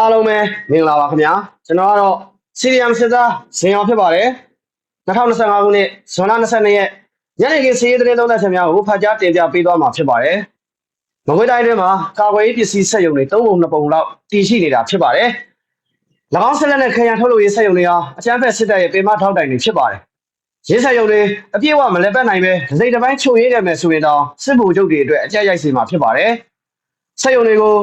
အားလုံးပဲမင်္ဂလာပါခင်ဗျာကျွန်တော်ကတော့စီရီယမ်စစ်သားဇင်အောင်ဖြစ်ပါတယ်2025ခုနှစ်ဇွန်လ22ရက်ညနေခင်းစီးရီးသတင်းသုံးသပ်ချက်များကိုဖတ်ကြားတင်ပြပေးသွားမှာဖြစ်ပါတယ်မကွေးတိုင်းတွင်မှာကာကွယ်ရေးပစ္စည်းဆက်ယုံတွေ၃ပုံ၂ပုံလောက်တည်ရှိနေတာဖြစ်ပါတယ်၎င်းဆက်လက်နဲ့ခရံထုတ်လုပ်ရေးဆက်ယုံတွေဟာအကြမ်းဖက်စစ်တပ်ရဲ့ပေမထောက်တိုင်တွေဖြစ်ပါတယ်ရေးဆက်ယုံတွေအပြည့်အဝမလဲပတ်နိုင်ပဲဒစိမ့်တစ်ပိုင်းချုပ်ရေးခဲ့မယ်ဆိုရင်တော့စစ်ဗိုလ်ချုပ်တွေအတွက်အကြက်ရိုက်စေမှာဖြစ်ပါတယ်ဆက်ယုံတွေကို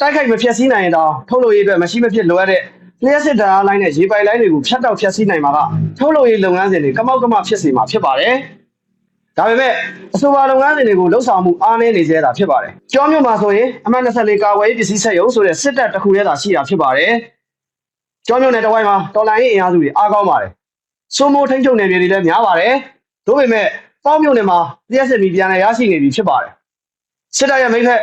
တိုက်ခိုက်မဖျက်ဆီးနိုင်ရင်တော့ထုတ်လုပ်ရေးအတွက်မရှိမဖြစ်လိုအပ်တဲ့လျှက်စစ်ဓာတ်အားလိုင်းနဲ့ရေပိုက်လိုင်းတွေကိုဖြတ်တောက်ဖျက်ဆီးနိုင်မှာကထုတ်လုပ်ရေးလုပ်ငန်းစဉ်တွေကမောက်ကမဖြစ်စေမှာဖြစ်ပါတယ်။ဒါပေမဲ့အဆိုပါလုပ်ငန်းစဉ်တွေကိုလှုပ်ဆောင်မှုအားနည်းနေသေးတာဖြစ်ပါတယ်။ကျောင်းမြို့မှာဆိုရင်အမှတ်24ကာဝယ်ရေးပစ္စည်းဆက်ရုံဆိုတဲ့စစ်တပ်တစ်ခုရဲသာရှိတာဖြစ်ပါတယ်။ကျောင်းမြို့နယ်တစ်ဝိုင်းမှာတော်လိုင်းရေးအင်အားစုတွေအားကောင်းပါတယ်။စိုးမိုးထိန်းချုပ်နယ်မြေတွေလည်းများပါတယ်။ဒါပေမဲ့ပေါင်းမြို့နယ်မှာလျှက်စစ်မီပြန်လည်ရရှိနေပြီဖြစ်ပါတယ်။စစ်တပ်ရဲ့မိဖက်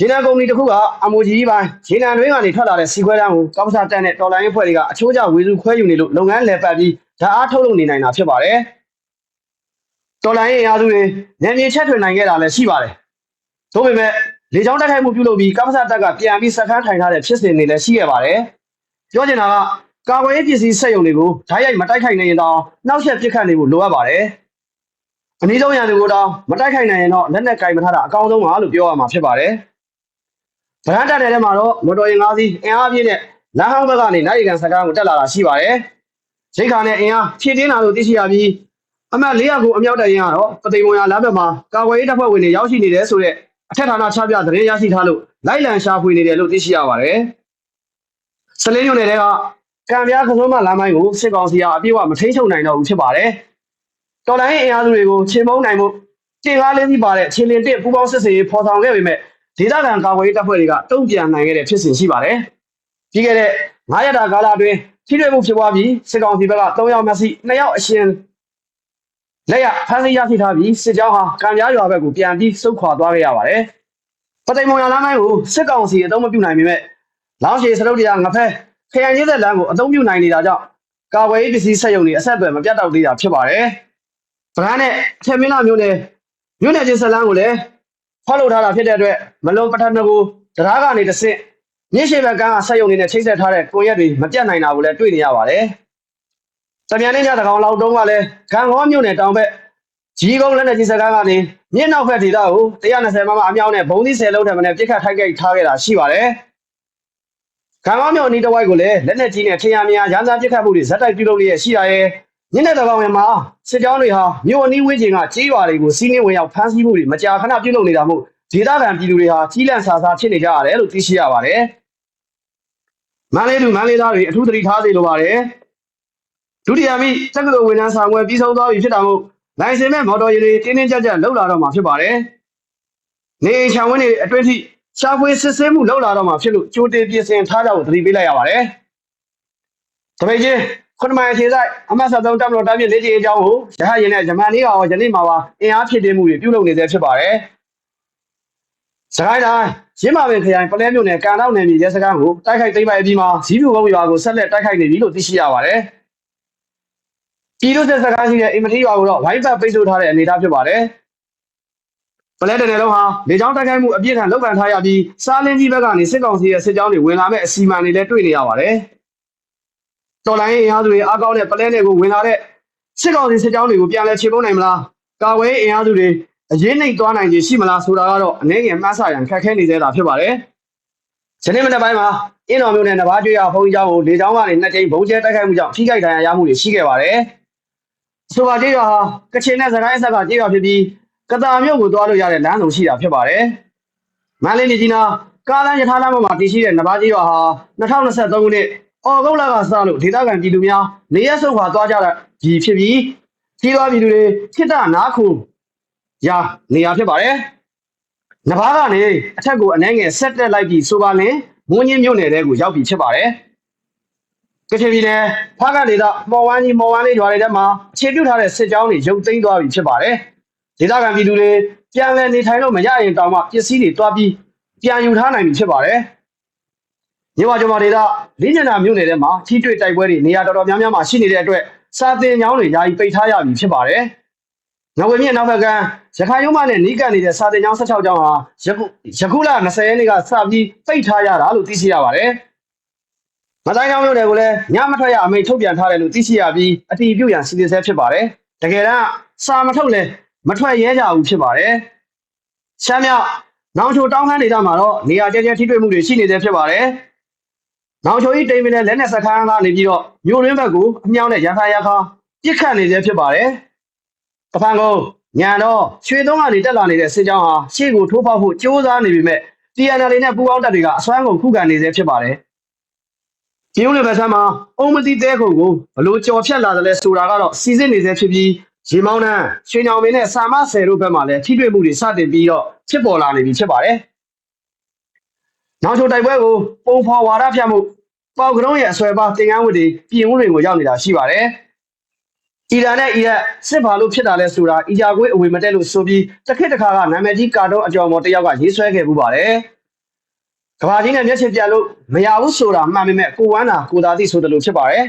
ရေနံကုမ္ပဏီတစ်ခုကအမိုဂျီပိုင်းရေနံတွင်းကနေထွက်လာတဲ့စီခွဲတန်းကိုကောက်ပစာတက်တဲ့တော်လိုင်းအဖွဲ့တွေကအချိုးကျဝေစုခွဲယူနေလို့လုပ်ငန်းလည်ပတ်ပြီးဓာတ်အားထုတ်လုပ်နေနိုင်တာဖြစ်ပါတယ်။တော်လိုင်းရဲ့အင်အားစုတွေဉာဏ်မြေချက်ထွင်နိုင်ခဲ့တာလည်းရှိပါတယ်။ဒါပေမဲ့လေကြောင်းတိုက်ခိုက်မှုပြုလုပ်ပြီးကောက်ပစာတက်ကပြန်ပြီးစခန်းထိုင်ထားတဲ့ဖြစ်စဉ်တွေလည်းရှိခဲ့ပါတယ်။ပြောချင်တာကကာကွယ်ရေးပစ္စည်းစက်ရုံတွေကိုဓာတ်ရိုက်မတိုက်ခိုက်နိုင်ရင်တော့နောက်ဆက်ပစ်ခတ်နေဖို့လိုအပ်ပါတယ်။အနည်းဆုံးရန်သူကိုတော့မတိုက်ခိုက်နိုင်ရင်တော့လက်နက်ကင်မထားတာအကောင်းဆုံးပါလို့ပြောရမှာဖြစ်ပါတယ်။ ဗရန်တက်တဲ့ထဲမှာတော့မော်တော်ယာဉ်၅စီးအင်အားပြည့်နဲ့လမ်းဟောင်းဘက်ကနေနိုင်ရီကန်စကားကိုတက်လာတာရှိပါတယ်။ရိတ်ခါနဲ့အင်အားဖြည့်တင်းလာလို့သိရှိရပြီးအမှတ်400ကိုအမြောက်တက်ရင်ကတော့ပသိမ်မွန်ရလမ်းဘက်မှာကာကွယ်ရေးတပ်ဖွဲ့ဝင်တွေရောက်ရှိနေတယ်ဆိုတဲ့အထက်ဌာနချပြသတင်းရရှိထားလို့လိုက်လံရှာဖွေနေတယ်လို့သိရှိရပါတယ်။စလင်းညိုနယ်တဲကကံပြားကစုံးမလမ်းပိုင်းကိုစစ်ကောင်စီကအပြည့်အဝမထိန်းချုပ်နိုင်တော့ဘူးဖြစ်ပါတယ်။တော်လိုင်းအင်အားစုတွေကိုချိန်မုံနိုင်မှုတင်ကားလေးစီးပါတဲ့ချင်းလင်းတစ်ပူပေါင်းစစ်စေးဖော်ဆောင်ခဲ့ပေမဲ့ ဒေသခံကာကွယ်ရေးတပ်ဖွဲ့တွေကတုံ့ပြန်နိုင်ခဲ့တဲ့ဖြစ်စဉ်ရှိပါတယ်။ပြီးခဲ့တဲ့9ရက်တာကာလအတွင်းထိတွေ့မှုဖြစ်ပွားပြီးစစ်ကောင်စီဘက်က3ယောက်မှစီ2ယောက်အရှင်လက်ရဖမ်းဆီးရရှိထားပြီးစစ်ကြောင်းဟာကံပြားရွာဘက်ကိုပြန်ပြီးစုခွာသွားခဲ့ရပါတယ်။ပသိမ်မွန်ရလမ်းပိုင်းကိုစစ်ကောင်စီအသုံးမပြုနိုင်ပေမဲ့လောင်းရှည်စရုပ်တရားငဖဲခရိုင်ရည်သက်လမ်းကိုအသုံးပြုနိုင်နေတာကြောင့်ကာကွယ်ရေးပစ္စည်းဆက်ယုံတွေအဆက်အသွယ်မပြတ်တောက်သေးတာဖြစ်ပါတယ်။ဗရန်နဲ့အထက်မင်းလာမျိုးနယ်မြို့နယ်ချင်းဆက်လန်းကိုလည်း ဖောက်လုပ်ထားတာဖြစ်တဲ့အတွက်မလုံးပထမကိုတရားကနေတစ်ဆင့်မြင့်ရှိဘက်ကန်းကဆက်ယုံနေတဲ့ချိတ်ဆက်ထားတဲ့ကိုရက်တွေမပြတ်နိုင်တာကိုလည်းတွေ့နေရပါတယ်။တမြန်နေ့ညတကောင်လောက်တုံးကလည်းဂံကောမြို့နယ်တောင်ဘက်ကြီးကုန်းလက်နက်ကြီးစကားကနေမြင့်နောက်ဘက်ဒေသကို120မမအမြောက်နဲ့ဘုံသီး10လုံးထက်မနည်းပြစ်ခတ်ထိုက်ခိုက်ထားခဲ့တာရှိပါတယ်။ဂံကောမြို့အနီးတစ်ဝိုက်ကိုလည်းလက်နက်ကြီးနဲ့ထင်ရမြင်ရရန်သားပြစ်ခတ်မှုတွေဇက်တိုက်ပြုလုပ်လျက်ရှိရရဲ့ ညနေတကောင်ဝင်မှာစစ်ကြောင်းတွေဟာမြို့အနီးဝန်းကျင်ကကြီးရွာတွေကိုစီးနှင်းဝင်ရောက်ဖမ်းဆီးမှုတွေမကြာခဏပြုလုပ်နေတာမို့ဒေသခံပြည်သူတွေဟာကြီးလန့်ဆာဆာဖြစ်နေကြရတယ်လို့သိရှိရပါတယ်။မန္တလေးလူမန္တလေးသားတွေအထူးသတိထားစေလိုပါတယ်။ဒုတိယမိတက္ကသိုလ်ဝန်ထမ်းဆောင်ွယ်ပြီးဆုံးသွားပြီဖြစ်တာမို့လိုင်စင်မဲ့မော်တော်ယာဉ်တွေတင်းတင်းကြပ်ကြပ်လှုပ်လာတော့မှာဖြစ်ပါတယ်။နေအိမ်ချောင်ဝင်းတွေအတွင်းထိရှာဖွေစစ်ဆေးမှုလှုပ်လာတော့မှာဖြစ်လို့ကြိုတင်ပြင်ဆင်ထားကြဖို့သတိပေးလိုက်ရပါတယ်။တပိတ်ချင်း ခွန်မိုင်ခြေဆိုင်အမတ်73တပ်မတော်တားပြစ်လေ့ကျင့်အကြောင်းကိုရဟရင်နဲ့ဂျမန်လေးကရောယနေ့မှာပါအင်အားဖြစ်တည်မှုတွေပြုလုပ်နေသေးဖြစ်ပါတယ်။စကိုင်းတိုင်းရင်းမာပင်ခရိုင်ပလဲမြို့နယ်ကန်တော့နယ်မြေရဲစခန်းကိုတိုက်ခိုက်သိမ်းပိုက်အပြီးမှာဇီးဖြူကုန်းရွာကိုဆက်လက်တိုက်ခိုက်နေပြီလို့သိရှိရပါတယ်။ပြည်သူ့စစ်စခန်းရှိတဲ့အင်မတီရွာကိုတော့ဝိုင်းပတ်ပိတ်ဆို့ထားတဲ့အနေအထားဖြစ်ပါတယ်။ပလဲတဲ့နယ်လုံးဟာလေကြောင်းတိုက်ခိုက်မှုအပြည့်အထန်လုပ်ခံထားရပြီးစားလင်းကြီးဘက်ကနေစစ်ကောင်စီရဲ့စစ်ကြောင်းတွေဝင်လာမဲ့အစီအမံတွေလည်းတွေ့နေရပါတယ်။ တော်လိုင်းအင်အားစုတွေအားကောင်းတဲ့ပလဲနယ်ကိုဝင်လာတဲ့စစ်ကောင်စီစစ်ကြောင်းတွေကိုပြန်လည်ခြေပုံးနိုင်မလားကာဝေးအင်အားစုတွေအရေးနှိမ်သွားနိုင်ခြင်းရှိမလားဆိုတာကတော့အနေငယ်မှတ်ဆရန်ခက်ခဲနေသေးတာဖြစ်ပါတယ်ယနေ့မနက်ပိုင်းမှာအင်းတော်မျိုးနဲ့နဘာကျွေးရဘုံကြောင်းကိုလေကြောင်းကနေနှစ်ကြိမ်ဘုံကျဲတိုက်ခိုက်မှုကြောင့်ထိခိုက်ဒဏ်ရာရမှုတွေရှိခဲ့ပါတယ်ဆိုပါကျွေးရဟာကချင်နဲ့စကိုင်းဆက်ကကျွေးရဖြစ်ပြီးကတာမြို့ကိုသွားလို့ရတဲ့လမ်းစုံရှိတာဖြစ်ပါတယ်မန္တလေးမြကြီးနားကားလမ်းရထားလမ်းပေါ်မှာတည်ရှိတဲ့နဘာကျွေးရဟာ2023ခုနှစ် အော်ဂုတ်လကစလို့ဒေသခံပြည်သူများနေရဆုပ်ခွာသွားကြတာကြီးဖြစ်ပြီးကြီးသွားပြည်သူတွေခိတ္တနားခုရာနေရာဖြစ်ပါတယ်။နဘာကနေအထက်ကိုအနှဲငယ်ဆက်တက်လိုက်ပြီးဆိုပါလင်မွန်းချင်းမြို့နယ်တဲကိုရောက်ပြီဖြစ်ပါတယ်။ကချင်ပြည်နယ်ဖားကဒေသမော်ဝမ်းကြီးမော်ဝမ်းလေးရွာတွေထဲမှာခြေပြုတ်ထားတဲ့စစ်ကြောင်းတွေရုပ်သိမ်းသွားပြီဖြစ်ပါတယ်။ဒေသခံပြည်သူတွေပြန်လည်နေထိုင်လို့မရရင်တောင်မှပစ္စည်းတွေတွားပြီးပြန်ယူထားနိုင်ပြီဖြစ်ပါတယ်။ မြေဝါကျော်မာဒေသလေးညနာမြို့နယ်ထဲမှာထိတွေ့တိုက်ပွဲတွေနေရာတော်တော်များများမှာရှိနေတဲ့အတွက်စာတင်ကြောင်းတွေယာယီပိတ်ထားရပြီဖြစ်ပါတယ်။နောက်ဝေမြင့်နောက်ဘက်ကရခိုင်ရုံးမနဲ့နီးကပ်နေတဲ့စာတင်ကြောင်း16ကြောင်းဟာယခုယခုလ20ရက်နေ့ကစပြီးပိတ်ထားရတာလို့သိရှိရပါတယ်မတိုင်းကြောင်းမျိုးတွေကိုလည်းညမထွက်ရအမိန့်ထုတ်ပြန်ထားတယ်လို့သိရှိရပြီးအတီးပြုတ်ရန်စီစဉ်ဆဲဖြစ်ပါတယ်တကယ်တော့စာမထုတ်လဲမထွက်ရဲကြဘူးဖြစ်ပါတယ်ရှမ်းမြောက်နောင်ချိုတောင်းခမ်းဒေသမှာတော့နေရာကျကျထိတွေ့မှုတွေရှိနေသေးဖြစ်ပါတယ် နောင်ချိုဤတိမ်မလဲလက်နက်စခန်းကနေပြီးတော့မြို့ရင်းဘက်ကိုအမြောင်းနဲ့ရန်ခါရခါပြစ်ခတ်နေသေးဖြစ်ပါတယ်တဖန်ကုန်ညာတော့ရွှေသုံးကနေတက်လာနေတဲ့စစ်ကြောင်းဟာရှေ့ကိုထိုးဖောက်ဖို့ကြိုးစားနေပြီမဲ့ TNL နဲ့ပူးပေါင်းတပ်တွေကအစွမ်းကုန်ခုခံနေသေးဖြစ်ပါတယ်ဒီဦးလေးဘက်ဆမ်းမှာအုံမတိတဲခုံကိုဘလို့ကြော်ဖြတ်လာတယ်လဲဆိုတာကတော့စီစစ်နေသေးဖြစ်ပြီးရေမောင်းနှံရွှေညောင်မင်းနဲ့ဆာမဆယ်တို့ဘက်မှာလည်းထိတွေ့မှုတွေစတင်ပြီးတော့ဖြစ်ပေါ်လာနေပြီဖြစ်ပါတယ်။နောက်ချိုတိုက်ပွဲကိုပုံဖော်ဝါဒဖြတ်မှု ပေါကရုံးရဲ့အဆွဲပါတင်ကန်းဝတ်တွေပြင်ဦးတွေကိုရောက်နေတာရှိပါတယ်။အီရန်နဲ့အီရတ်စစ်ဘာလို့ဖြစ်တာလဲဆိုတာအီဂျာကွေးအဝေမတက်လို့ဆိုပြီးတစ်ခစ်တစ်ခါကနာမည်ကြီးကာတွန်းအကြော်မော်တစ်ယောက်ကရေးဆွဲခဲ့ပူပါတယ်။ကဘာကြီးနဲ့မျက်ခြေပြတ်လို့မရဘူးဆိုတာမှန်ပေမဲ့ကိုဝမ်းတာကိုသာသိဆိုတယ်လို့ဖြစ်ပါတယ်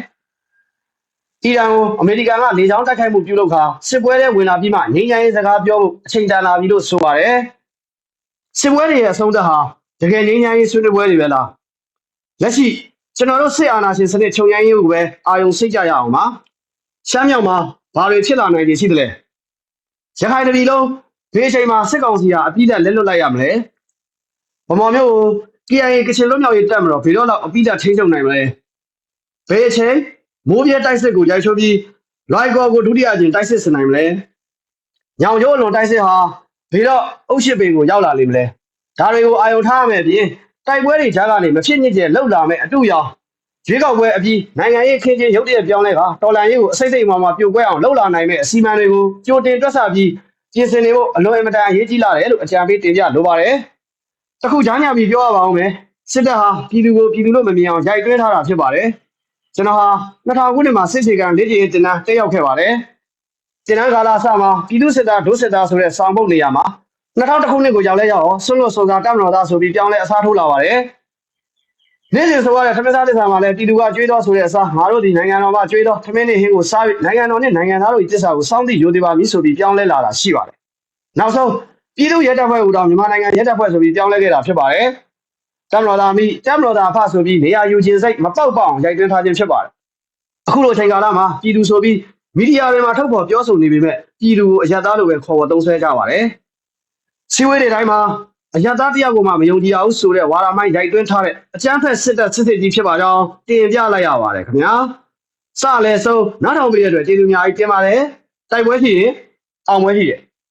။အီရန်ကိုအမေရိကန်ကလေကြောင်းတိုက်ခိုက်မှုပြုလုပ်ခါစစ်ပွဲတွေဝင်လာပြီးမှငြိမ်းချမ်းရေးစကားပြောဖို့အချိန်တန်လာပြီလို့ဆိုပါတယ်။စစ်ပွဲတွေရဲ့အဆုံးသတ်ဟာတကယ်ငြိမ်းချမ်းရေးဆွေးနွေးပွဲတွေပဲလား။လက်ရှိ ကျွန်တော်တို့စစ်အာဏာရှင်စနစ်ချုပ်ရမ်းရေးကိုပဲအာရုံစိတ်ကြရအောင်ပါ။ရှမ်းမြောက်မှာဘာတွေဖြစ်လာနိုင်နေရှိသလဲ။ရခိုင်တပြည်လုံးဒီအချိန်မှာစစ်ကောင်စီဟာအပြည့်အလက်လွတ်လိုက်ရမလဲ။ဗမာမျိုးကို KIA ကချင်လွတ်မြောက်ရေးတပ်မတော်ဘယ်တော့လောက်အပြည့်အထိန်းချုပ်နိုင်မလဲ။ဘယ်အချိန်မိုးပြဲတိုက်စစ်ကိုရိုက်ချိုးပြီးလိုက်ကောကိုဒုတိယအကြိမ်တိုက်စစ်ဆင်နိုင်မလဲ။ညောင်ကျိုးအလွန်တိုက်စစ်ဟာဘယ်တော့အုပ်ရှစ်ပင်ကိုရောက်လာလိမ့်မလဲ။ဒါတွေကိုအာရုံထားရမယ်ပြင် တိုက်ပွဲတွေကြားကနေမဖြစ်ညစ်ကျလှုပ်လာမယ်အတူရောင်ရွေးကောက်ပွဲအပြီးနိုင်ငံရေးခင်းချင်းရုပ်တရက်ပြောင်းလဲကတော်လန်ရေးကိုအစိမ့်စိမ့်မှမှပြိုကွဲအောင်လှုပ်လာနိုင်မဲ့အစီအမံတွေကိုကြိုတင်တွက်ဆပြီးပြင်ဆင်နေဖို့အလွန်အင်မတန်အရေးကြီးလာတယ်လို့အကြံပေးတင်ပြလိုပါတယ်။တစ်ခုကြားညပြီးပြောရပါအောင်မယ်။စစ်တပ်ဟာပြည်သူကိုပြည်သူလို့မမြင်အောင်ရိုက်တွဲထားတာဖြစ်ပါတယ်။ကျွန်တော်ဟာ2000ခုနှစ်မှာစစ်စေကံလေ့ကျင့်ရေးတင်တန်းတက်ရောက်ခဲ့ပါတယ်။တင်တန်းကာလအစမှာပြည်သူစစ်သားဒုစစ်သားဆိုတဲ့စောင်ပုတ်နေရာမှာ 2000ခုနှစ်ကိုရောက်လဲရောက်အောင်ဆွလွတ်စုံစာတပ်မတော်သားဆိုပြီးပြောင်းလဲအစားထိုးလာပါတယ်။နေ့စဉ်ဆိုရတဲ့ထမင်းစားတစ်ဆာမှာလည်းပြည်သူကကြွေးတော်ဆိုတဲ့အစားငါတို့ဒီနိုင်ငံတော်ကကြွေးတော်ထမင်းနဲ့ဟင်းကိုစားပြီးနိုင်ငံတော်နဲ့နိုင်ငံသားတို့ရဲ့တစ္ဆာကိုစောင့်သိရိုသေပါမည်ဆိုပြီးပြောင်းလဲလာတာရှိပါတယ်။နောက်ဆုံးပြည်သူရဲတပ်ဖွဲ့ဟူတော့မြန်မာနိုင်ငံရဲတပ်ဖွဲ့ဆိုပြီးပြောင်းလဲခဲ့တာဖြစ်ပါတယ်။တမတော်သားမိတမတော်သားဖဆိုပြီးနေရာယူခြင်းစိတ်မပေါက်ပေါအောင်ရိုက်တွင်းထားခြင်းဖြစ်ပါတယ်။အခုလိုအချိန်ကာလမှာပြည်သူဆိုပြီးမီဒီယာတွေမှာထုတ်ဖော်ပြောဆိုနေပေမဲ့ပြည်သူကိုအယက်သားလိုပဲခေါ်ဝေါ်သုံးဆွဲကြပါတယ်။ စီဝေးတွေတိုင်းမှာအယက်သားတရားကိုမှမယုံကြည်အောင်ဆိုတဲ့ဝါရမိုင်းရိုက်တွင်းထားတဲ့အကြမ်းဖက်စစ်တပ်စစ်စစ်ကြီးဖြစ်ပါကြောင်းတင်ပြလိုက်ရပါတယ်ခင်ဗျာ။စလဲဆုံးနောက်ထောင်ပေးတဲ့အတွက်ကျေးဇူးအများကြီးတင်ပါတယ်။တိုက်ပွဲရှိရင်အောင်ပွဲရှိတယ်